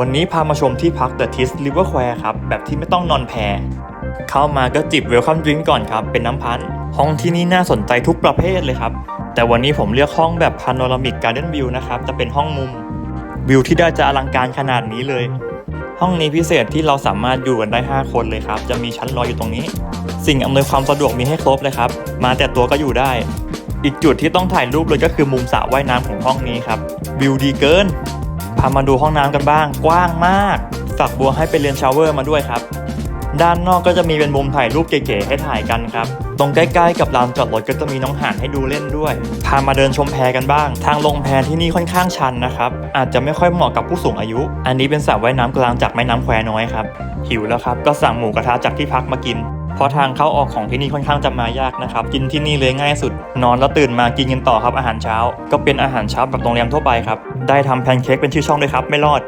วันนี้พามาชมที่พัก The Tis River Square ครับ แบบที่ไม่ต้องนอนแพเข้ามาก็จิบเวลคัมดริงก่อนครับ เป็นน้ำพันธ์ห้องที่นี่น่าสนใจทุกประเภทเลยครับ แต่วันนี้ผมเลือกห้องแบบพาโนรามิกการ์เดนวิวนะครับ จะเป็นห้องมุม วิวที่ได้จะอลังการขนาดนี้เลย ห้องนี้พิเศษที่เราสามารถอยู่กันได้ 5 คนเลยครับ จะมีชั้นรอยอยู่ตรงนี้ สิ่งอำนวยความสะดวกมีให้ครบเลยครับ มาแต่ตัวก็อยู่ได้ อีกจุดที่ต้องถ่ายรูปเลยก็คือมุมสระว่ายน้ำของห้องนี้ครับ วิวดีเกินามาดูห้องน้ำกันบ้าง กว้างมากฝักบัวให้ไปเรียนชาวเวอร์มาด้วยครับ ด้านนอกก็จะมีเป็นมุมถ่ายรูปเก๋ๆให้ถ่ายกันครับ ตรงใกล้ๆกับลานจอดรถก็จะมีน้องห่านให้ดูเล่นด้วย พามาเดินชมแพกันบ้าง ทางลงแพที่นี่ค่อนข้างชันนะครับ อาจจะไม่ค่อยเหมาะกับผู้สูงอายุ อันนี้เป็นสระว่ายน้ำกลางจากแม่น้ำแควน้อยครับ หิวแล้วครับ ก็สั่งหมูกระทะจากที่พักมากิน เพราะทางเข้าออกของที่นี่ค่อนข้างจะมายากนะครับกินที่นี่เลยง่ายสุด นอนแล้วตื่นมากินกันต่อครับอาหารเช้า ก็เป็นอาหารเช้าแบบโรงแรมทั่วไปครับได้ทำแพนเค้กเป็นชื่อช่องด้วยครับไม่รอด